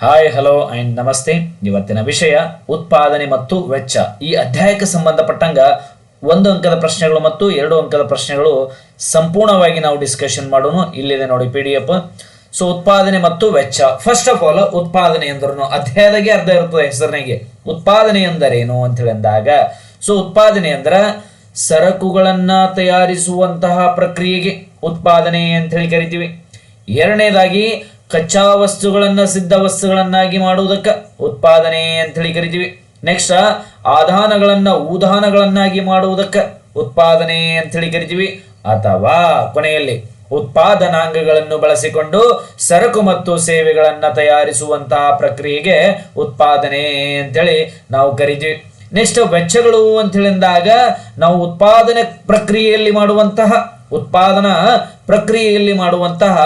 Hi hello and ನಮಸ್ತೆ ಇವತ್ತಿನ ವಿಷಯ ಉತ್ಪಾದನೆ ಮತ್ತು ವೆಚ್ಚ. ಈ ಅಧ್ಯಾಯಕ್ಕೆ ಸಂಬಂಧಪಟ್ಟಂಗ ಒಂದು ಅಂಕದ ಪ್ರಶ್ನೆಗಳು ಮತ್ತು ಎರಡು ಅಂಕದ ಪ್ರಶ್ನೆಗಳು ಸಂಪೂರ್ಣವಾಗಿ ನಾವು ಡಿಸ್ಕಷನ್ ಮಾಡೋಣ ಇಲ್ಲಿದೆ ನೋಡಿ ಪಿ ಡಿ ಎಫ್ ಸೊ ಉತ್ಪಾದನೆ ಮತ್ತು ವೆಚ್ಚ. ಫಸ್ಟ್ ಆಫ್ ಆಲ್ ಉತ್ಪಾದನೆ ಎಂದ್ರೂ ಅಧ್ಯಾಯದಾಗೆ ಅರ್ಧ ಇರ್ತದೆ ಹೆಸರಿನಾಗೆ. ಉತ್ಪಾದನೆ ಎಂದರೇನು ಅಂತ ಹೇಳಿದಾಗ ಸೊ ಉತ್ಪಾದನೆ ಅಂದ್ರೆ ಸರಕುಗಳನ್ನ ತಯಾರಿಸುವಂತಹ ಪ್ರಕ್ರಿಯೆಗೆ ಉತ್ಪಾದನೆ ಅಂತ ಹೇಳಿ ಕರಿತೀವಿ. ಎರಡನೇದಾಗಿ ಕಚ್ಚಾ ವಸ್ತುಗಳನ್ನ ಸಿದ್ಧ ವಸ್ತುಗಳನ್ನಾಗಿ ಮಾಡುವುದಕ್ಕೆ ಉತ್ಪಾದನೆ ಅಂತ ಹೇಳಿ ಕರಿತೀವಿ. ನೆಕ್ಸ್ಟ್ ಆಧಾನಗಳನ್ನ ಉದಾನಗಳನ್ನಾಗಿ ಮಾಡುವುದಕ್ಕೆ ಉತ್ಪಾದನೆ ಅಂತ ಹೇಳಿ ಕರಿತೀವಿ. ಅಥವಾ ಕೊನೆಯಲ್ಲಿ ಉತ್ಪಾದನಾಂಗಗಳನ್ನು ಬಳಸಿಕೊಂಡು ಸರಕು ಮತ್ತು ಸೇವೆಗಳನ್ನ ತಯಾರಿಸುವಂತಹ ಪ್ರಕ್ರಿಯೆಗೆ ಉತ್ಪಾದನೆ ಅಂತೇಳಿ ನಾವು ಕರಿತೀವಿ. ನೆಕ್ಸ್ಟ್ ವೆಚ್ಚಗಳು ಅಂತ ಹೇಳಿದಾಗ ನಾವು ಉತ್ಪಾದನೆ ಪ್ರಕ್ರಿಯೆಯಲ್ಲಿ ಮಾಡುವಂತಹ, ಉತ್ಪಾದನಾ ಪ್ರಕ್ರಿಯೆಯಲ್ಲಿ ಮಾಡುವಂತಹ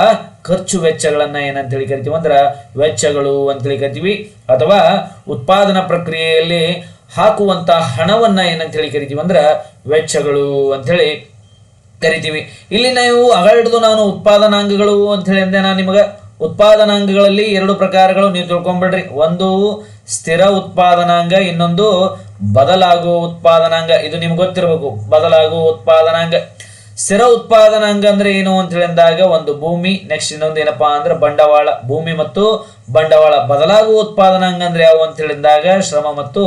ಖರ್ಚು ವೆಚ್ಚಗಳನ್ನ ಏನಂತ ಹೇಳಿ ಕರಿತೀವಿ? ಅಂದ್ರೆ ವೆಚ್ಚಗಳು ಅಂತೇಳಿ ಕರಿತೀವಿ. ಅಥವಾ ಉತ್ಪಾದನಾ ಪ್ರಕ್ರಿಯೆಯಲ್ಲಿ ಹಾಕುವಂಥ ಹಣವನ್ನ ಏನಂತ ಹೇಳಿ ಕರಿತೀವಿ? ಅಂದ್ರೆ ವೆಚ್ಚಗಳು ಅಂತ ಹೇಳಿ ಕರಿತೀವಿ. ಇಲ್ಲಿ ನಾವು ಅಗಲಿಡ್ದು ನಾನು ಉತ್ಪಾದನಾಂಗಗಳು ಅಂತ ಹೇಳಿ ಅಂದೆ ನಾನು ನಿಮಗೆ. ಉತ್ಪಾದನಾಂಗಗಳಲ್ಲಿ ಎರಡು ಪ್ರಕಾರಗಳು ನೀವು ತಿಳ್ಕೊಂಬಿಡ್ರಿ. ಒಂದು ಸ್ಥಿರ ಉತ್ಪಾದನಾಂಗ, ಇನ್ನೊಂದು ಬದಲಾಗುವ ಉತ್ಪಾದನಾಂಗ. ಇದು ನಿಮ್ಗೆ ಗೊತ್ತಿರಬೇಕು. ಬದಲಾಗುವ ಉತ್ಪಾದನಾಂಗ. ಸ್ಥಿರ ಉತ್ಪಾದನಾಂಗ ಅಂದ್ರೆ ಏನು ಅಂತ ಹೇಳಿದಾಗ ಒಂದು ಭೂಮಿ ನೆಕ್ಸ್ಟ್ ಇನ್ನೊಂದು ಏನಪ್ಪಾ ಅಂದ್ರೆ ಬಂಡವಾಳ. ಭೂಮಿ ಮತ್ತು ಬಂಡವಾಳ ಬದಲಾಗುವ ಉತ್ಪಾದನಾಂಗ ಅಂದ್ರೆ ಯಾವ ಅಂತ ಹೇಳಿದಾಗ ಶ್ರಮ ಮತ್ತು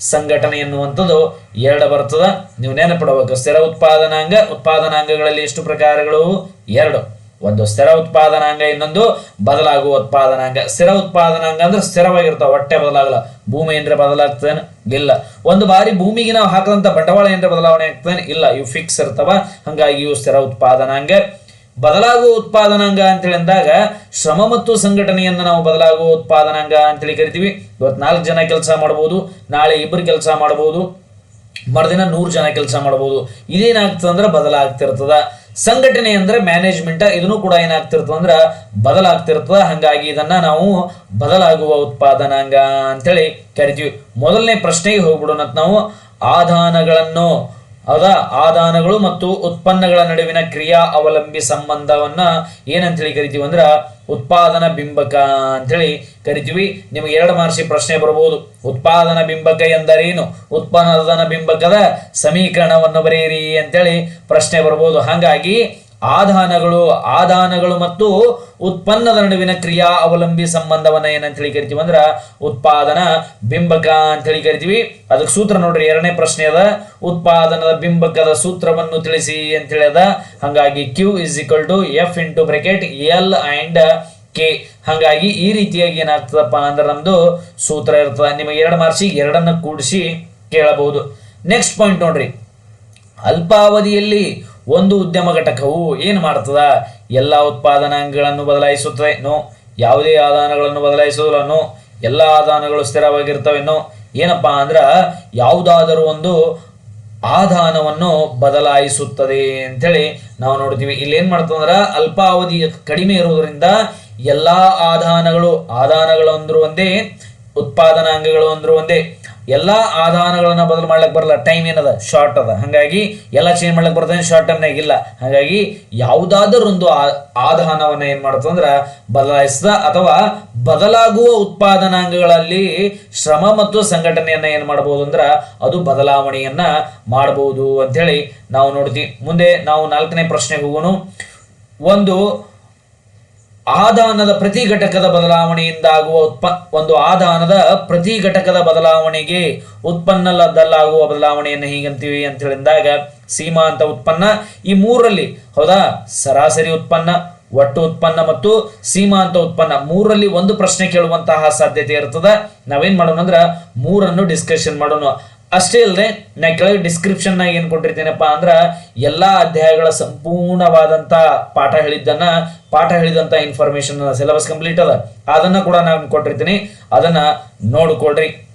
ಸಂಘಟನೆ ಎನ್ನುವಂಥದ್ದು ಎರಡು ಬರ್ತದ. ನೀವು ನೆನಪಿಡಬೇಕು, ಸ್ಥಿರ ಉತ್ಪಾದನಾಂಗ ಉತ್ಪಾದನಾಂಗಗಳಲ್ಲಿ ಎಷ್ಟು ಪ್ರಕಾರಗಳು? ಎರಡು. ಒಂದು ಸ್ಥಿರ ಉತ್ಪಾದನಾಂಗ ಇನ್ನೊಂದು ಬದಲಾಗುವ ಉತ್ಪಾದನಾಂಗ ಸ್ಥಿರ ಉತ್ಪಾದನಾಂಗ ಅಂದ್ರೆ ಸ್ಥಿರವಾಗಿರ್ತಾವ ಹೊಟ್ಟೆ ಬದಲಾಗಲ್ಲ. ಭೂಮಿ ಏನ್ರೆ ಬದಲಾಗ್ತೇನೆ ಇಲ್ಲ. ಒಂದು ಬಾರಿ ಭೂಮಿಗೆ ನಾವು ಹಾಕದಂತ ಬಂಡವಾಳ ಏನ್ರೆ ಬದಲಾವಣೆ ಆಗ್ತೇನೆ ಇಲ್ಲ. ಇವು ಫಿಕ್ಸ್ ಇರ್ತಾವ. ಹಂಗಾಗಿ ಇವು ಸ್ಥಿರ ಉತ್ಪಾದನಾಂಗ ಬದಲಾಗುವ ಉತ್ಪಾದನಾಂಗ ಅಂತೇಳಿ ಅಂದಾಗ, ಶ್ರಮ ಮತ್ತು ಸಂಘಟನೆಯನ್ನು ನಾವು ಬದಲಾಗುವ ಉತ್ಪಾದನಾಂಗ ಅಂತೇಳಿ ಕರಿತೀವಿ. ಇವತ್ತು ನಾಲ್ಕು ಜನ ಕೆಲಸ ಮಾಡ್ಬೋದು. ನಾಳೆ ಇಬ್ಬರು ಕೆಲಸ ಮಾಡ್ಬೋದು. ಮರುದಿನ ನೂರು ಜನ ಕೆಲಸ ಮಾಡ್ಬೋದು. ಇದೇನಾಗ್ತದೆ ಅಂದ್ರೆ ಬದಲಾಗ್ತಿರ್ತದ. ಸಂಘಟನೆ ಅಂದ್ರೆ ಮ್ಯಾನೇಜ್ಮೆಂಟ್ ಇದನ್ನು ಕೂಡ ಏನಾಗ್ತಿರ್ತದ ಅಂದ್ರೆ ಬದಲಾಗ್ತಿರ್ತದ. ಹಂಗಾಗಿ ಇದನ್ನ ನಾವು ಬದಲಾಗುವ ಉತ್ಪಾದನಾಂಗ ಅಂತೇಳಿ ಕರಿತೀವಿ. ಮೊದಲನೇ ಪ್ರಶ್ನೆಗೆ ಹೋಗ್ಬಿಡೋಣ ನಾವು ಆದಾನಗಳನ್ನು ಹೌದಾ? ಆದಾನಗಳು ಮತ್ತು ಉತ್ಪನ್ನಗಳ ನಡುವಿನ ಕ್ರಿಯಾ ಅವಲಂಬಿ ಸಂಬಂಧವನ್ನ ಏನಂತೇಳಿ ಕರಿತೀವಿ ಅಂದ್ರ ಉತ್ಪಾದನಾ ಬಿಂಬಕ ಅಂತೇಳಿ ಕರಿತೀವಿ. ನಿಮಗೆ ಎರಡು ಮಾರ್ಸಿ ಪ್ರಶ್ನೆ ಬರಬಹುದು ಉತ್ಪಾದನಾ ಬಿಂಬಕ ಎಂದರೇನು? ಉತ್ಪನ್ನದ ಬಿಂಬಕದ ಸಮೀಕರಣವನ್ನು ಬರೆಯಿರಿ ಅಂತೇಳಿ ಪ್ರಶ್ನೆ ಬರಬಹುದು ಹಾಗಾಗಿ ಆದಾನಗಳು ಆದಾನಗಳು ಮತ್ತು ಉತ್ಪನ್ನದ ನಡುವಿನ ಕ್ರಿಯಾ ಅವಲಂಬಿ ಸಂಬಂಧವನ್ನ ಏನಂತ ಹೇಳಿ ಕರಿತೀವಿ ಅಂದ್ರ ಉತ್ಪಾದನ, ಬಿಂಬಕ ಅಂತ ಹೇಳಿ ಕರಿತೀವಿ. ಅದಕ್ಕೆ ಸೂತ್ರ ನೋಡ್ರಿ, ಎರಡನೇ ಪ್ರಶ್ನೆ ಅದ. ಉತ್ಪಾದನದ ಬಿಂಬಕದ ಸೂತ್ರವನ್ನು ತಿಳಿಸಿ ಅಂತ ಹೇಳಿ ಅದ ಹಂಗಾಗಿ Q is equal to F into bracket L and K ಹಾಗಾಗಿ ಈ ರೀತಿಯಾಗಿ ಏನಾಗ್ತದಪ್ಪ ಅಂದ್ರೆ ನಮ್ದು ಸೂತ್ರ ಇರ್ತದೆ. ನಿಮಗೆ ಎರಡು ಮಾರ್ಸಿ ಎರಡನ್ನ ಕೂಡಿಸಿ ಕೇಳಬಹುದು. ನೆಕ್ಸ್ಟ್ ಪಾಯಿಂಟ್ ನೋಡ್ರಿ. ಅಲ್ಪಾವಧಿಯಲ್ಲಿ ಒಂದು ಉದ್ಯಮ ಘಟಕವು ಏನು ಮಾಡ್ತದ? ಎಲ್ಲ ಉತ್ಪಾದನಾಂಗಗಳನ್ನು ಬದಲಾಯಿಸುತ್ತದೆ ನೋ ಯಾವುದೇ ಆದಾನಗಳನ್ನು ಬದಲಾಯಿಸುವುದನ್ನು ಎಲ್ಲ ಆದಾನಗಳು ಸ್ಥಿರವಾಗಿರ್ತವೆ ನೋ ಏನಪ್ಪಾ ಅಂದ್ರ ಯಾವುದಾದರೂ ಒಂದು ಆದಾನವನ್ನು ಬದಲಾಯಿಸುತ್ತದೆ ಅಂತೇಳಿ ನಾವು ನೋಡ್ತೀವಿ. ಇಲ್ಲಿ ಏನ್ ಮಾಡ್ತಂದ್ರ ಅಲ್ಪಾವಧಿ ಕಡಿಮೆ ಇರುವುದರಿಂದ ಎಲ್ಲಾ ಆದಾನಗಳು ಆದಾನಗಳು ಅಂದ್ರೂ ಒಂದೇ, ಉತ್ಪಾದನಾಂಗಗಳು ಅಂದ್ರೂ ಒಂದೇ. ಎಲ್ಲಾ ಆಧಾನಗಳನ್ನು ಬದಲು ಮಾಡ್ಲಿಕ್ಕೆ ಬರಲ್ಲ. ಟೈಮ್ ಏನದ? ಶಾರ್ಟ್ ಅದ. ಹಾಗಾಗಿ ಎಲ್ಲ ಚೇಂಜ್ ಮಾಡ್ಲಿಕ್ಕೆ ಬರ್ತದೆ ಶಾರ್ಟ್ ಟರ್ಮ್ನಾಗ ಆಗಿಲ್ಲ ಹಾಗಾಗಿ ಯಾವುದಾದರೂ ಒಂದು ಆ- ಆದಾನವನ್ನ ಏನ್ ಮಾಡ್ತಂದ್ರ ಬದಲಾಯಿಸದ ಅಥವಾ ಬದಲಾಗುವ ಉತ್ಪಾದನಾಂಗಗಳಲ್ಲಿ ಶ್ರಮ ಮತ್ತು ಸಂಘಟನೆಯನ್ನ ಏನು ಮಾಡಬಹುದು ಅಂದ್ರ ಅದು ಬದಲಾವಣೆಯನ್ನ ಮಾಡಬಹುದು ಅಂತ ಹೇಳಿ ನಾವು ನೋಡ್ತೀವಿ. ಮುಂದೆ ನಾವು ನಾಲ್ಕನೇ ಪ್ರಶ್ನೆಗೆ ಹೋಗೋಣ. ಒಂದು ಆದಾನದ ಪ್ರತಿ ಘಟಕದ ಬದಲಾವಣೆಯಿಂದಾಗುವ ಉತ್ಪ, ಒಂದು ಆದಾನದ ಪ್ರತಿ ಘಟಕದ ಬದಲಾವಣೆಗೆ ಉತ್ಪನ್ನದಲ್ಲಾಗುವ ಬದಲಾವಣೆಯನ್ನು ಹೀಗಂತೀವಿ ಅಂತ ಹೇಳಿದಾಗ ಸೀಮಾಂತ ಉತ್ಪನ್ನ ಈ ಮೂರರಲ್ಲಿ, ಹೌದಾ? ಸರಾಸರಿ ಉತ್ಪನ್ನ, ಒಟ್ಟು ಉತ್ಪನ್ನ ಮತ್ತು ಸೀಮಾಂತ ಉತ್ಪನ್ನ ಮೂರರಲ್ಲಿ ಒಂದು ಪ್ರಶ್ನೆ ಕೇಳುವಂತಹ ಸಾಧ್ಯತೆ ಇರ್ತದ. ನಾವೇನ್ ಮಾಡೋಣ ಅಂದ್ರೆ ಮೂರನ್ನು ಡಿಸ್ಕಷನ್ ಮಾಡೋಣ. ಅಷ್ಟೇ ಅಲ್ಲದೆ ನಾ ಕೆಳಗೆ ಡಿಸ್ಕ್ರಿಪ್ಷನ್ ಏನು ಕೊಟ್ಟಿರ್ತೀನಪ್ಪ ಅಂದ್ರೆ ಎಲ್ಲಾ ಅಧ್ಯಾಯಗಳ ಸಂಪೂರ್ಣವಾದಂತ ಪಾಠ ಹೇಳಿದ್ದನ್ನ, ಪಾಠ ಹೇಳಿದಂತ ಇನ್ಫಾರ್ಮೇಶನ್ ಸಿಲೆಬಸ್ ಕಂಪ್ಲೀಟ್ ಅದ. ಅದನ್ನ ಕೂಡ ನಾನು ಕೊಟ್ಟಿರ್ತೀನಿ. ಅದನ್ನ ನೋಡ್ಕೊಳ್ರಿ.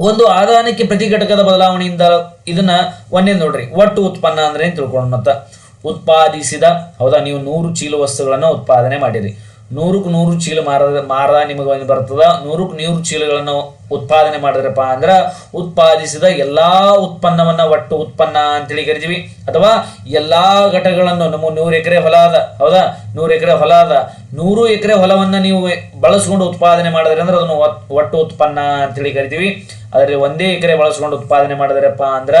ಒಂದು ಆದಾನಕ್ಕೆ ಪ್ರತಿ ಘಟಕದ ಬದಲಾವಣೆಯಿಂದ ಇದನ್ನ ಒಂದೇ ನೋಡ್ರಿ. ಒಟ್ಟು ಉತ್ಪನ್ನ ಅಂದ್ರೆ ತಿಳ್ಕೊಂಡು ಮತ್ತ ಉತ್ಪಾದಿಸಿದ, ಹೌದಾ? ನೀವು ನೂರು ಚೀಲ ವಸ್ತುಗಳನ್ನ ಉತ್ಪಾದನೆ ಮಾಡಿರಿ. ನೂರಕ್ಕೆ ನೂರು ಚೀಲ ಮಾರದ ಮಾರ ನಿಮಗೆ ಒಂದು ಬರ್ತದ. ನೂರಕ್ಕೆ ನೂರು ಚೀಲಗಳನ್ನು ಉತ್ಪಾದನೆ ಮಾಡಿದ್ರಪ್ಪ ಅಂದ್ರೆ ಉತ್ಪಾದಿಸಿದ ಎಲ್ಲಾ ಉತ್ಪನ್ನವನ್ನ ಒಟ್ಟು ಉತ್ಪನ್ನ ಅಂತೇಳಿ ಕರಿತೀವಿ. ಅಥವಾ ಎಲ್ಲಾ ಘಟಕಗಳನ್ನು ನಮ್ಮ ನೂರು ಎಕರೆ ಹೊಲ ಅದ. ಹೌದಾ? ನೂರು ಎಕರೆ ಹೊಲ ಅದ. ನೂರು ಎಕರೆ ಹೊಲವನ್ನ ನೀವು ಬಳಸ್ಕೊಂಡು ಉತ್ಪಾದನೆ ಮಾಡಿದ್ರೆ ಅಂದ್ರೆ ಅದನ್ನು ಒಟ್- ಒಟ್ಟು ಉತ್ಪನ್ನ ಅಂತೇಳಿ ಕರಿತೀವಿ. ಅದರಲ್ಲಿ ಒಂದೇ ಎಕರೆ ಬಳಸ್ಕೊಂಡು ಉತ್ಪಾದನೆ ಮಾಡಿದ್ರಪ್ಪ ಅಂದ್ರ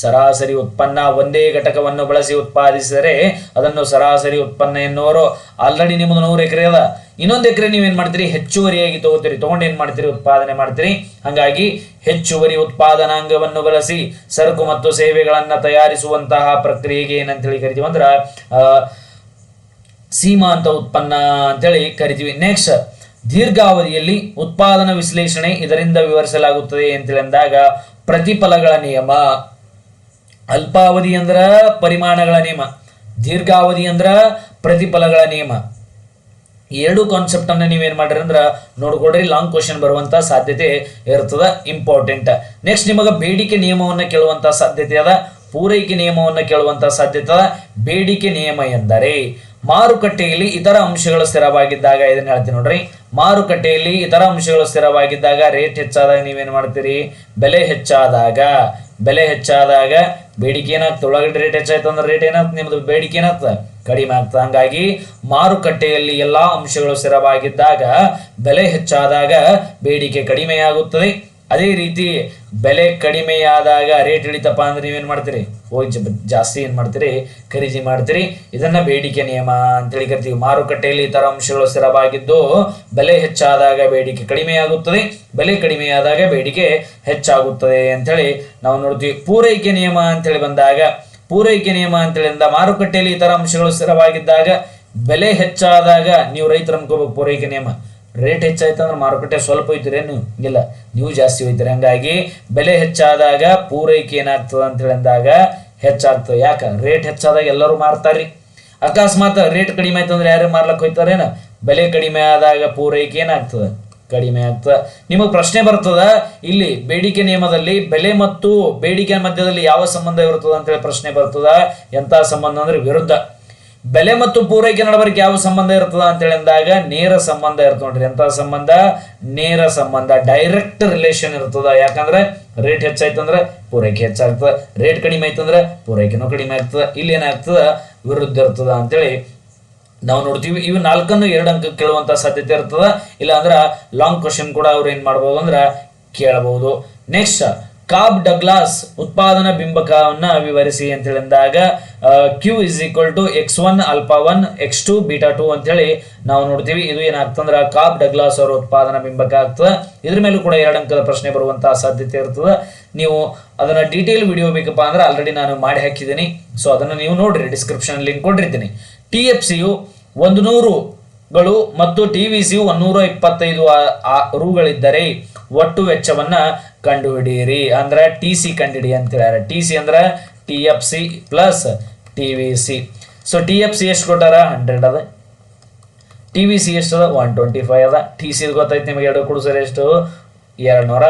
ಸರಾಸರಿ ಉತ್ಪನ್ನ ಒಂದೇ ಘಟಕವನ್ನು ಬಳಸಿ ಉತ್ಪಾದಿಸಿದರೆ ಅದನ್ನು ಸರಾಸರಿ ಉತ್ಪನ್ನ ಎನ್ನುವರು. ಆಲ್ರೆಡಿ ನಿಮ್ಮದು ನೂರು ಎಕರೆ ಅದ. ಇನ್ನೊಂದು ಎಕರೆ ನೀವೇನ್ ಮಾಡ್ತೀರಿ? ಹೆಚ್ಚುವರಿಯಾಗಿ ತಗೋತೀರಿ. ತಗೊಂಡು ಏನ್ ಮಾಡ್ತೀರಿ? ಉತ್ಪಾದನೆ ಮಾಡ್ತೀರಿ. ಹಂಗಾಗಿ ಹೆಚ್ಚುವರಿ ಉತ್ಪಾದನಾಂಗವನ್ನು ಬಳಸಿ ಸರಕು ಮತ್ತು ಸೇವೆಗಳನ್ನು ತಯಾರಿಸುವಂತಹ ಪ್ರಕ್ರಿಯೆಗೆ ಏನಂತೇಳಿ ಕರಿತೀವಿ ಅಂದ್ರೆ ಸೀಮಾಂತ ಉತ್ಪನ್ನ ಅಂತೇಳಿ ಕರಿತೀವಿ. ನೆಕ್ಸ್ಟ್ ದೀರ್ಘಾವಧಿಯಲ್ಲಿ ಉತ್ಪಾದನಾ ವಿಶ್ಲೇಷಣೆ ಇದರಿಂದ ವಿವರಿಸಲಾಗುತ್ತದೆ ಅಂತೇಳಿ ಅಂದಾಗ ಪ್ರತಿಫಲಗಳ ನಿಯಮ. ಅಲ್ಪಾವಧಿ ಅಂದ್ರೆ ಪರಿಮಾಣಗಳ ನಿಯಮ, ದೀರ್ಘಾವಧಿ ಅಂದ್ರ ಪ್ರತಿಫಲಗಳ ನಿಯಮ. ಈ ಎರಡು ಅನ್ನ ನೀವೇನ್ ಮಾಡ್ರಿ ಅಂದ್ರ ನೋಡ್ಕೊಡ್ರಿ ಲಾಂಗ್ ಕ್ವಶನ್ ಬರುವಂತ ಸಾಧ್ಯತೆ ಇರ್ತದ ಇಂಪಾರ್ಟೆಂಟ್ ನೆಕ್ಸ್ಟ್ ನಿಮಗೆ ಬೇಡಿಕೆ ನಿಯಮವನ್ನ ಕೇಳುವಂತ ಸಾಧ್ಯತೆ ಅದ, ಪೂರೈಕೆ ನಿಯಮವನ್ನ ಕೇಳುವಂತ ಸಾಧ್ಯತೆ ಅದ. ಬೇಡಿಕೆ ನಿಯಮ ಎಂದರೆ, ಮಾರುಕಟ್ಟೆಯಲ್ಲಿ ಇತರ ಅಂಶಗಳು ಸ್ಥಿರವಾಗಿದ್ದಾಗ ಇದನ್ನ ಹೇಳ್ತೀನಿ ನೋಡ್ರಿ. ಮಾರುಕಟ್ಟೆಯಲ್ಲಿ ಇತರ ಅಂಶಗಳು ಸ್ಥಿರವಾಗಿದ್ದಾಗ ರೇಟ್ ಹೆಚ್ಚಾದಾಗ ನೀವೇನು ಮಾಡ್ತೀರಿ? ಬೆಲೆ ಹೆಚ್ಚಾದಾಗ. ಬೆಲೆ ಹೆಚ್ಚಾದಾಗ ಬೇಡಿಕೆ ಏನಾಗ್ತದೆ ಉಳ್ಳಾಗಡ್ಡೆ ರೇಟ್ ಹೆಚ್ಚಾಯ್ತು ಅಂದ್ರೆ ರೇಟ್ ಏನಾಗ್ತದೆ ನಿಮ್ಮದು ಬೇಡಿಕೆ ಏನಾಗ್ತದೆ ಕಡಿಮೆ ಆಗ್ತದೆ ಹಂಗಾಗಿ ಮಾರುಕಟ್ಟೆಯಲ್ಲಿ ಎಲ್ಲಾ ಅಂಶಗಳು ಸ್ಥಿರವಾಗಿದ್ದಾಗ ಬೆಲೆ ಹೆಚ್ಚಾದಾಗ ಬೇಡಿಕೆ ಕಡಿಮೆಯಾಗುತ್ತದೆ. ಅದೇ ರೀತಿ ಬೆಲೆ ಕಡಿಮೆಯಾದಾಗ ರೇಟ್ ಇಳಿತಪ್ಪ ಅಂದ್ರೆ ನೀವೇನು ಮಾಡ್ತೀರಿ? ಹೋಗಿ ಜಾಸ್ತಿ ಏನ್ ಮಾಡ್ತೀರಿ? ಖರೀದಿ ಮಾಡ್ತೀರಿ? ಇದನ್ನ ಬೇಡಿಕೆ ನಿಯಮ ಅಂತೇಳಿ ಕರಿತೀವಿ. ಮಾರುಕಟ್ಟೆಯಲ್ಲಿ ಇತರ ಅಂಶಗಳು ಸ್ಥಿರವಾಗಿದ್ದು ಬೆಲೆ ಹೆಚ್ಚಾದಾಗ ಬೇಡಿಕೆ ಕಡಿಮೆಯಾಗುತ್ತದೆ. ಬೆಲೆ ಕಡಿಮೆಯಾದಾಗ ಬೇಡಿಕೆ ಹೆಚ್ಚಾಗುತ್ತದೆ ಅಂತೇಳಿ ನಾವು ನೋಡ್ತೀವಿ. ಪೂರೈಕೆ ನಿಯಮ ಅಂತೇಳಿ ಬಂದಾಗ, ಪೂರೈಕೆ ನಿಯಮ ಅಂತೇಳಿ ಮಾರುಕಟ್ಟೆಯಲ್ಲಿ ಇತರ ಅಂಶಗಳು ಸ್ಥಿರವಾಗಿದ್ದಾಗ, ಬೆಲೆ ಹೆಚ್ಚಾದಾಗ ನೀವು ರೈತರು ಅನ್ಕೋಬೇಕು ಪೂರೈಕೆ ನಿಯಮ. ರೇಟ್ ಹೆಚ್ಚಾಯ್ತು ಅಂದ್ರೆ ಮಾರುಕಟ್ಟೆ ಸ್ವಲ್ಪ ಹೋಯ್ತಿರೇನು ಇಲ್ಲ. ನೀವು ಜಾಸ್ತಿ ಹೋಯ್ತೀರಿ. ಹಂಗಾಗಿ ಬೆಲೆ ಹೆಚ್ಚಾದಾಗ ಪೂರೈಕೆ ಏನಾಗ್ತದ ಅಂತೇಳಿ ಅಂದಾಗ ಹೆಚ್ಚಾಗ್ತದೆ. ಯಾಕ? ರೇಟ್ ಹೆಚ್ಚಾದಾಗ ಎಲ್ಲರೂ ಮಾರ್ತಾರ್ರಿ. ಅಕಸ್ಮಾತ್ ರೇಟ್ ಕಡಿಮೆ ಆಯ್ತು ಅಂದ್ರೆ ಯಾರು ಮಾರ್ಲಕ್ ಹೋಯ್ತಾರೇನು ಬೆಲೆ ಕಡಿಮೆ ಆದಾಗ ಪೂರೈಕೆ ಏನಾಗ್ತದೆ? ಕಡಿಮೆ ಆಗ್ತದೆ. ನಿಮಗೆ ಪ್ರಶ್ನೆ ಬರ್ತದ, ಇಲ್ಲಿ ಬೇಡಿಕೆ ನಿಯಮದಲ್ಲಿ ಬೆಲೆ ಮತ್ತು ಬೇಡಿಕೆ ಮಧ್ಯದಲ್ಲಿ ಯಾವ ಸಂಬಂಧ ಇರುತ್ತದೆ ಅಂತೇಳಿ ಪ್ರಶ್ನೆ ಬರ್ತದ. ಎಂತ ಸಂಬಂಧ ಅಂದ್ರೆ ವಿರುದ್ಧ. ಬೆಲೆ ಮತ್ತು ಪೂರೈಕೆ ನಡವರಿಕೆ ಯಾವ ಸಂಬಂಧ ಇರ್ತದ ಅಂತೇಳಿ ಅಂದಾಗ ನೇರ ಸಂಬಂಧ ಇರ್ತದೆ ನೋಡ್ರಿ. ಎಂತ ಸಂಬಂಧ? ನೇರ ಸಂಬಂಧ. ಡೈರೆಕ್ಟ್ ರಿಲೇಷನ್ ಇರ್ತದ. ಯಾಕಂದ್ರೆ ರೇಟ್ ಹೆಚ್ಚಾಯ್ತಂದ್ರೆ ಪೂರೈಕೆ ಹೆಚ್ಚಾಗ್ತದೆ. ರೇಟ್ ಕಡಿಮೆ ಆಯ್ತಂದ್ರೆ ಪೂರೈಕೆನೂ ಕಡಿಮೆ ಆಗ್ತದೆ. ಇಲ್ಲಿ ಏನಾಗ್ತದ? ವಿರುದ್ಧ ಇರ್ತದ ಅಂತೇಳಿ ನಾವು ನೋಡ್ತೀವಿ. ಇವು ನಾಲ್ಕನ್ನು ಎರಡು ಅಂಕ ಕೇಳುವಂತ ಸಾಧ್ಯತೆ ಇರ್ತದ. ಇಲ್ಲ ಅಂದ್ರ ಲಾಂಗ್ ಕ್ವಶನ್ ಕೂಡ ಅವ್ರು ಏನ್ ಮಾಡ್ಬೋದು ಅಂದ್ರ ಕೇಳಬಹುದು. ನೆಕ್ಸ್ಟ್ ಕಾಬ್ ಡಗ್ಲಾಸ್ ಉತ್ಪಾದನಾ ಬಿಂಬಕವನ್ನ ವಿವರಿಸಿ ಅಂತ ಹೇಳಿದಾಗ Q is equal to X one alpha one X two beta two ಅಂತೇಳಿ ನಾವು ನೋಡ್ತೀವಿ. ಇದು ಏನಾಗ್ತಂದ್ರೆ, ಕಾಬ್ ಡಗ್ಲಾಸ್ ಅವರ ಉತ್ಪಾದನಾ ಬಿಂಬಕ ಆಗ್ತದೆ. ಇದ್ರ ಮೇಲೂ ಕೂಡ ಎರಡು ಅಂಕದ ಪ್ರಶ್ನೆ ಬರುವಂತಹ ಸಾಧ್ಯತೆ ಇರ್ತದೆ. ನೀವು ಅದನ್ನ ಡೀಟೇಲ್ ವಿಡಿಯೋ ಬೇಕಪ್ಪ ಅಂದ್ರೆ ಆಲ್ರೆಡಿ ನಾನು ಮಾಡಿ ಹಾಕಿದ್ದೀನಿ. ಸೊ ಅದನ್ನು ನೀವು ನೋಡ್ರಿ ಡಿಸ್ಕ್ರಿಪ್ಷನ್ ಲಿಂಕ್ ಕೊಟ್ಟಿರ್ತೀನಿ ಟಿ ಎಫ್ ಸಿಯು ಒಂದು ನೂರುಗಳು ಮತ್ತು ಟಿ ವಿ ಸಿಯು ಒಂದೂರ ಇಪ್ಪತ್ತೈದು ರೂಗಳಿದ್ದರೆ ಒಟ್ಟು ವೆಚ್ಚವನ್ನ ಕಂಡುಹಿಡಿಯಿರಿ. ಅಂದ್ರೆ ಟಿ ಸಿ ಕಂಡುಹಿಡಿ ಅಂತ ಹೇಳ್ಯಾರ. ಟಿ ಸಿ ಅಂದ್ರೆ T F C plus T V C so T F C ಎಷ್ಟು ಕೊಟ್ಟಾರ? ಹಂಡ್ರೆಡ್ ಅದ. ಟಿ ವಿ ಸಿ ಎಷ್ಟು ಅದ? ಒನ್ ಟ್ವೆಂಟಿ ಫೈವ್ ಅದ ಟಿ ಸಿ ಗೊತ್ತೈತೆ ನಿಮಗೆ ಎರಡು ಕೊಡಿಸೋರು ಎಷ್ಟು? ಎರಡು ನೂರ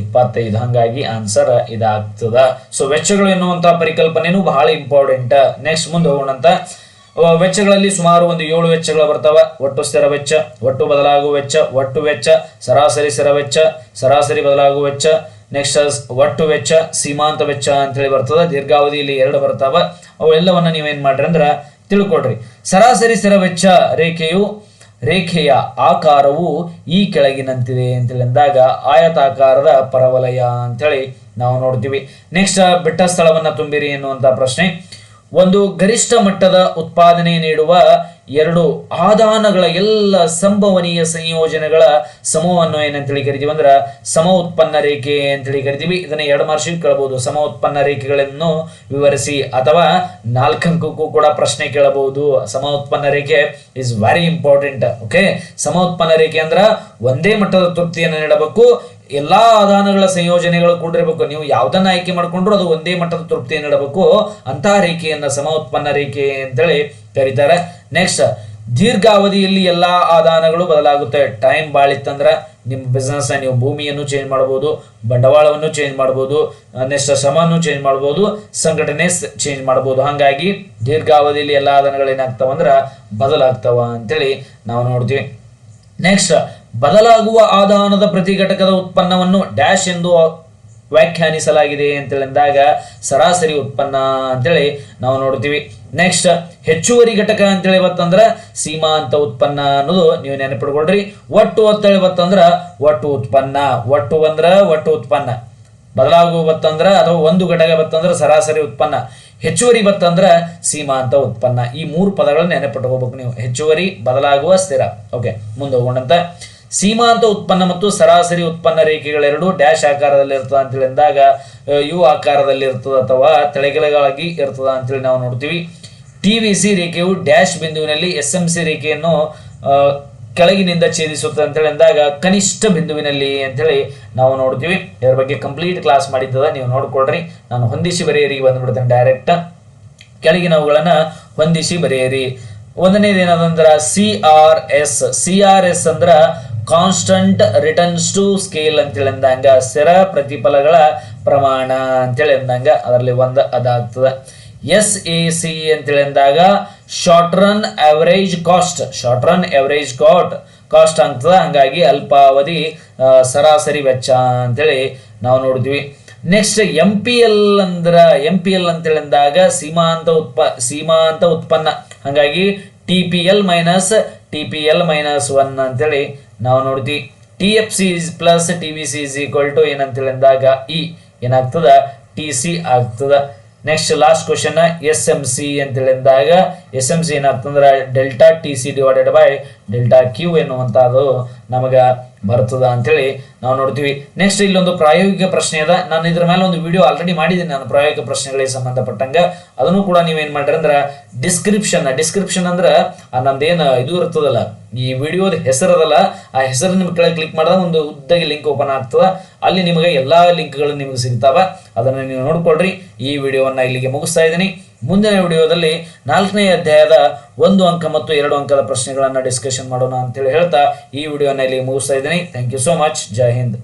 ಇಪ್ಪತ್ತೈದು. ಹಂಗಾಗಿ ಆನ್ಸರ್ ಇದಾಗ್ತದ. ಸೊ ವೆಚ್ಚಗಳು ಎನ್ನುವಂತ ಪರಿಕಲ್ಪನೆನೂ ಬಹಳ ಇಂಪಾರ್ಟೆಂಟ್ ನೆಕ್ಸ್ಟ್ ಮುಂದೆ ಹೋಗೋಣಂತ. ವೆಚ್ಚಗಳಲ್ಲಿ ಸುಮಾರು ಒಂದು ಏಳು ವೆಚ್ಚಗಳು ಬರ್ತಾವ. ಒಟ್ಟು ಸ್ಥಿರ ವೆಚ್ಚ, ಒಟ್ಟು ಬದಲಾಗುವ ವೆಚ್ಚ, ಒಟ್ಟು ವೆಚ್ಚ, ಸರಾಸರಿ ಸ್ಥಿರ ವೆಚ್ಚ, ಸರಾಸರಿ ಬದಲಾಗುವ ವೆಚ್ಚ, ನೆಕ್ಸ್ಟ್ ಒಟ್ಟು ವೆಚ್ಚ, ಸೀಮಾಂತ ವೆಚ್ಚ ಅಂತೇಳಿ ಬರ್ತದೆ. ದೀರ್ಘಾವಧಿಯಲ್ಲಿ ಎರಡು ಬರ್ತಾವ. ಅವೆಲ್ಲವನ್ನು ನೀವೇನು ಮಾಡ್ರಿ ಅಂದ್ರ ತಿಳ್ಕೊಡ್ರಿ ಸರಾಸರಿ ಸ್ಥಿರ ವೆಚ್ಚ ರೇಖೆಯು, ರೇಖೆಯ ಆಕಾರವು ಈ ಕೆಳಗಿನಂತಿದೆ ಅಂತೇಳಿ ಅಂದಾಗ ಆಯತಾಕಾರದ ಪರವಲಯ ಅಂತೇಳಿ ನಾವು ನೋಡ್ತೀವಿ. ನೆಕ್ಸ್ಟ್ ಬೆಟ್ಟ ಸ್ಥಳವನ್ನ ತುಂಬಿರಿ ಎನ್ನುವಂತ ಪ್ರಶ್ನೆ. ಒಂದು ಗರಿಷ್ಠ ಮಟ್ಟದ ಉತ್ಪಾದನೆ ನೀಡುವ ಎರಡು ಆದಾನಗಳ ಎಲ್ಲ ಸಂಭವನೀಯ ಸಂಯೋಜನೆಗಳ ಸಮೂಹವನ್ನು ಏನಂತೇಳಿ ಕರಿತೀವಿ ಅಂದ್ರೆ ಸಮ ಉತ್ಪನ್ನ ರೇಖೆ ಅಂತೇಳಿ ಕರಿತೀವಿ. ಇದನ್ನ ಎರಡು ಮಾರ್ಷಿಗೆ ಕೇಳಬಹುದು ಸಮ ಉತ್ಪನ್ನ ರೇಖೆಗಳನ್ನು ವಿವರಿಸಿ ಅಥವಾ ನಾಲ್ಕಂಕಕ್ಕೂ ಕೂಡ ಪ್ರಶ್ನೆ ಕೇಳಬಹುದು. ಸಮ ಉತ್ಪನ್ನ ರೇಖೆ ಇಸ್ ವೆರಿ ಇಂಪಾರ್ಟೆಂಟ್ ಓಕೆ ಸಮ ಉತ್ಪನ್ನ ರೇಖೆ ಅಂದ್ರ ಒಂದೇ ಮಟ್ಟದ ತೃಪ್ತಿಯನ್ನು ನೀಡಬೇಕು. ಎಲ್ಲಾ ಆದಾನಗಳ ಸಂಯೋಜನೆಗಳು ಕೂಡಿರಬೇಕು. ನೀವು ಯಾವ್ದನ್ನ ಆಯ್ಕೆ ಮಾಡಿಕೊಂಡ್ರು ಅದು ಒಂದೇ ಮಟ್ಟದ ತೃಪ್ತಿಯನ್ನು ನೀಡಬೇಕು. ಅಂತಹ ರೇಖೆಯನ್ನು ಸಮ ಉತ್ಪನ್ನ ರೇಖೆ ಅಂತೇಳಿ ಕರೀತಾರೆ. ನೆಕ್ಸ್ಟ್ ದೀರ್ಘಾವಧಿಯಲ್ಲಿ ಎಲ್ಲಾ ಆದಾನಗಳು ಬದಲಾಗುತ್ತೆ. ಟೈಮ್ ಬಾಳಿತ್ತಂದ್ರ ನಿಮ್ಮ ಬಿಸ್ನೆಸ್ ನೀವು ಭೂಮಿಯನ್ನು ಚೇಂಜ್ ಮಾಡ್ಬೋದು, ಬಂಡವಾಳವನ್ನು ಚೇಂಜ್ ಮಾಡ್ಬೋದು ನೆಕ್ಸ್ಟ್ ಶ್ರಮವನ್ನು ಚೇಂಜ್ ಮಾಡ್ಬೋದು, ಸಂಘಟನೆ ಚೇಂಜ್ ಮಾಡ್ಬೋದು. ಹಾಗಾಗಿ ದೀರ್ಘಾವಧಿಯಲ್ಲಿ ಎಲ್ಲ ಆದಾನಗಳು ಏನಾಗ್ತಾವ ಅಂದ್ರೆ ಬದಲಾಗ್ತಾವ ಅಂತೇಳಿ ನಾವು ನೋಡ್ತೀವಿ. ನೆಕ್ಸ್ಟ್ ಬದಲಾಗುವ ಆದಾನದ ಪ್ರತಿ ಘಟಕದ ಉತ್ಪನ್ನವನ್ನು ಡ್ಯಾಶ್ ಎಂದು ವ್ಯಾಖ್ಯಾನಿಸಲಾಗಿದೆ ಅಂತೇಳಿದಾಗ ಸರಾಸರಿ ಉತ್ಪನ್ನ ಅಂತೇಳಿ ನಾವು ನೋಡ್ತೀವಿ. ನೆಕ್ಸ್ಟ್ ಹೆಚ್ಚುವರಿ ಘಟಕ ಅಂತೇಳಿ ಬತ್ತಂದ್ರ ಸೀಮಾಂತ ಉತ್ಪನ್ನ ಅನ್ನೋದು ನೀವು ನೆನಪಿಡ್ಕೊಳ್ರಿ. ಒಟ್ಟು ಅಂತೇಳಿ ಬತ್ತಂದ್ರ ಒಟ್ಟು ಉತ್ಪನ್ನ. ಒಟ್ಟು ಅಂದ್ರ ಒಟ್ಟು ಉತ್ಪನ್ನ. ಬದಲಾಗುವ ಬತ್ತಂದ್ರ ಅಥವಾ ಒಂದು ಘಟಕ ಬತ್ತಂದ್ರ ಸರಾಸರಿ ಉತ್ಪನ್ನ. ಹೆಚ್ಚುವರಿ ಬತ್ತಂದ್ರ ಸೀಮಾಂತ ಉತ್ಪನ್ನ. ಈ ಮೂರು ಪದಗಳನ್ನ ನೆನಪಿಟ್ಕೋಬೇಕು ನೀವು. ಹೆಚ್ಚುವರಿ, ಬದಲಾಗುವ, ಸ್ಥಿರ. ಓಕೆ ಮುಂದೆ ಹೋಗೋಣಂತ ಸೀಮಾಂತ ಉತ್ಪನ್ನ ಮತ್ತು ಸರಾಸರಿ ಉತ್ಪನ್ನ ರೇಖೆಗಳೆರಡು ಡ್ಯಾಶ್ ಆಕಾರದಲ್ಲಿ ಇರ್ತದ ಅಂತೇಳಿ ಅಂದಾಗ ಯು ಆಕಾರದಲ್ಲಿ ಇರ್ತದ ಅಥವಾ ತಳೆಗಳಾಗಿ ಇರ್ತದ ಅಂತೇಳಿ ನಾವು ನೋಡ್ತೀವಿ. ಟಿ ವಿ ಸಿ ರೇಖೆಯು ಡ್ಯಾಶ್ ಬಿಂದುವಿನಲ್ಲಿ ಎಸ್ ಎಂ ಸಿ ರೇಖೆಯನ್ನು ಕೆಳಗಿನಿಂದ ಛೇದಿಸುತ್ತದೆ ಅಂತೇಳಿ ಅಂದಾಗ ಕನಿಷ್ಠ ಬಿಂದುವಿನಲ್ಲಿ ಅಂತೇಳಿ ನಾವು ನೋಡ್ತೀವಿ. ಇದರ ಬಗ್ಗೆ ಕಂಪ್ಲೀಟ್ ಕ್ಲಾಸ್ ಮಾಡಿದ್ದದ ನೀವು ನೋಡ್ಕೊಳ್ರಿ. ನಾನು ಹೊಂದಿಸಿ ಬರೆಯರಿಗೆ ಬಂದ್ಬಿಡ್ತೇನೆ ಡೈರೆಕ್ಟ್. ಕೆಳಗಿನವುಗಳನ್ನ ಹೊಂದಿಸಿ ಬರೆಯಿರಿ. ಒಂದನೇದು C R S. C R S ಅಂದ್ರ ಕಾನ್ಸ್ಟಂಟ್ ರಿಟರ್ನ್ಸ್ ಟು ಸ್ಕೇಲ್ ಅಂತೇಳಿ ಅಂದಂಗ ಸ್ಥಿರ ಪ್ರತಿಫಲಗಳ ಪ್ರಮಾಣ ಅಂತೇಳಿ ಅಂದಂಗ ಅದರಲ್ಲಿ ಒಂದು ಅದಾಗ್ತದೆ. ಎಸ್ ಎ ಸಿ ಅಂತ ಅಂದಾಗ short run average cost short run average cost cost ಅಂತದ ಹಂಗಾಗಿ ಅಲ್ಪಾವಧಿ ಸರಾಸರಿ ವೆಚ್ಚ ಅಂತೇಳಿ ನಾವು ನೋಡಿದ್ವಿ. ನೆಕ್ಸ್ಟ್ ಎಂ ಪಿ ಎಲ್ ಅಂದ್ರೆ ಎಂ ಪಿ ಎಲ್ ಅಂತ ಅಂದಾಗ ಸೀಮಾಂತ ಉತ್ಪ, ಸೀಮಾಂತ ಉತ್ಪನ್ನ. ಹಾಗಾಗಿ T P L minus T P L minus one ಅಂತೇಳಿ ನಾವು ನೋಡ್ತೀವಿ T F C plus T V C is equal to ಏನಂತೇಳಿ ಇ ಏನಾಗ್ತದ? ಟಿ ಸಿ ಆಗ್ತದ. Next last question S M C ಅಂತೇಳಿ ಅಂದಾಗ S M C ಏನಾಗ್ತಂದ್ರೆ delta T C divided by delta Q ಎನ್ನುವಂಥದ್ದು ನಮಗೆ ಬರ್ತದ ಅಂತೇಳಿ ನಾವು ನೋಡ್ತೀವಿ. ನೆಕ್ಸ್ಟ್ ಇಲ್ಲೊಂದು ಪ್ರಾಯೋಗಿಕ ಪ್ರಶ್ನೆ ಅದ. ನಾನು ಇದ್ರ ಮೇಲೆ ಒಂದು ವಿಡಿಯೋ ಆಲ್ರೆಡಿ ಮಾಡಿದ್ದೀನಿ. ನಾನು ಪ್ರಾಯೋಗಿಕ ಪ್ರಶ್ನೆಗಳಿಗೆ ಸಂಬಂಧಪಟ್ಟಂಗ. ಅದನ್ನು ಕೂಡ ನೀವೇನು ಮಾಡ್ರಿ ಅಂದ್ರೆ ಡಿಸ್ಕ್ರಿಪ್ಷನ್ ಡಿಸ್ಕ್ರಿಪ್ಷನ್ ಅಂದ್ರೆ, ಆ ನಮ್ದೇನು ಇದು ಇರ್ತದಲ್ಲ, ಈ ವಿಡಿಯೋದ ಹೆಸರದಲ್ಲ ಆ ಹೆಸರು ನಿಮ್ಗೆ ಕೆಳಗೆ ಕ್ಲಿಕ್ ಮಾಡಿದಾಗ ಒಂದು ಉದ್ದಗೆ ಲಿಂಕ್ ಓಪನ್ ಆಗ್ತದ. ಅಲ್ಲಿ ನಿಮಗೆ ಎಲ್ಲಾ ಲಿಂಕ್ಗಳು ನಿಮಗೆ ಸಿಗ್ತಾವೆ. ಅದನ್ನು ನೀವು ನೋಡ್ಕೊಳ್ರಿ. ಈ ವಿಡಿಯೋವನ್ನ ಇಲ್ಲಿಗೆ ಮುಗಿಸ್ತಾ ಇದ್ದೀನಿ. ಮುಂದಿನ ವಿಡಿಯೋದಲ್ಲಿ ನಾಲ್ಕನೇ ಅಧ್ಯಾಯದ ಒಂದು ಅಂಕ ಮತ್ತು ಎರಡು ಅಂಕದ ಪ್ರಶ್ನೆಗಳನ್ನು ಡಿಸ್ಕಷನ್ ಮಾಡೋಣ ಅಂತೇಳಿ ಹೇಳ್ತಾ ಈ ವಿಡಿಯೋನ ಇಲ್ಲಿ ಮುಗಿಸ್ತಾ ಇದ್ದೀನಿ. Thank you so much Jai Hind